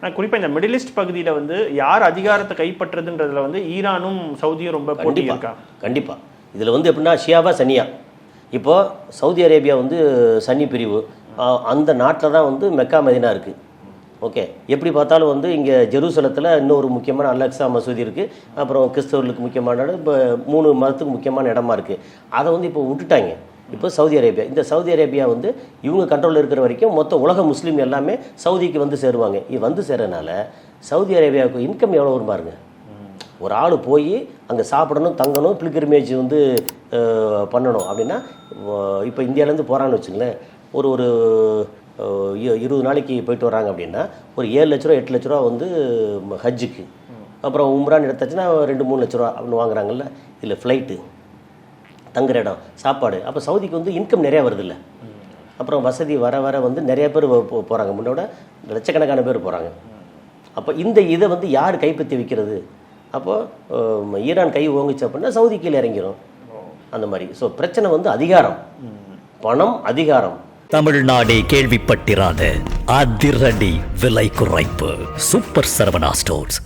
ஆனால் குறிப்பாக இந்த மிடில் ஈஸ்ட் பகுதியில் வந்து யார் அதிகாரத்தை கைப்பற்றுறதுன்றதுல வந்து ஈரானும் சவுதியும் ரொம்ப போட்டி கண்டிப்பா இருக்கா? கண்டிப்பா. இதில் வந்து எப்படின்னா ஷியாவா சனியா. இப்போ சவுதி அரேபியா வந்து சன்னி பிரிவு. அந்த நாட்டில் தான் வந்து மெக்கா மதினா இருக்குது ஓகே. எப்படி பார்த்தாலும் வந்து இங்கே ஜெருசலத்தில் இன்னொரு முக்கியமான அலெக்சா மசூதி இருக்குது அப்புறம் கிறிஸ்தவர்களுக்கு முக்கியமான இடம் இப்போ மூணு மதத்துக்கு முக்கியமான இடமா இருக்குது அதை வந்து இப்போ விட்டுட்டாங்க. இப்போ சவுதி அரேபியா. இந்த சவுதி அரேபியா வந்து இவங்க கண்ட்ரோலில் இருக்கிற வரைக்கும் மொத்த உலக முஸ்லீம் எல்லாமே சவுதிக்கு வந்து சேருவாங்க. இது வந்து சேரனால சவுதி அரேபியாவுக்கு இன்கம் எவ்வளோ வரும் பாருங்க. ஒரு ஆள் போய் அங்கே சாப்பிடணும் தங்கணும் பில்கிரிமேஜ் வந்து பண்ணணும். அப்படின்னா இப்போ இந்தியாவிலேருந்து போகிறான்னு வச்சுங்களேன். ஒரு ஒரு இருபது நாளைக்கு போயிட்டு வராங்க அப்படின்னா ஒரு ஏழு லட்ச ரூபா எட்டு லட்ச ரூபா வந்து ஹஜ்ஜுக்கு. அப்புறம் உம்ரான் எடுத்தாச்சுன்னா ரெண்டு மூணு லட்ச ரூபா அப்படின்னு வாங்குறாங்கல்ல. இல்லை ஃப்ளைட்டு தங்குற இடம் சாப்பாடு. அப்போ சவுதிக்கு வந்து இன்கம் நிறையா வருதில்ல. அப்புறம் வசதி வர வர வந்து நிறைய பேர் போகிறாங்க முன்னோட லட்சக்கணக்கான பேர் போகிறாங்க அப்போ இந்த இதை வந்து யார் கைப்பற்றி வைக்கிறது? அப்போது ஈரான் கை ஓங்குச்சு அப்படின்னா சவுதி கீழே இறங்கிடும் அந்த மாதிரி. ஸோ பிரச்சனை வந்து அதிகாரம். பணம் அதிகாரம். தமிழ்நாடே கேள்விப்பட்டிராத அதிரடி விலை குறைப்பு. Super Saravana stores.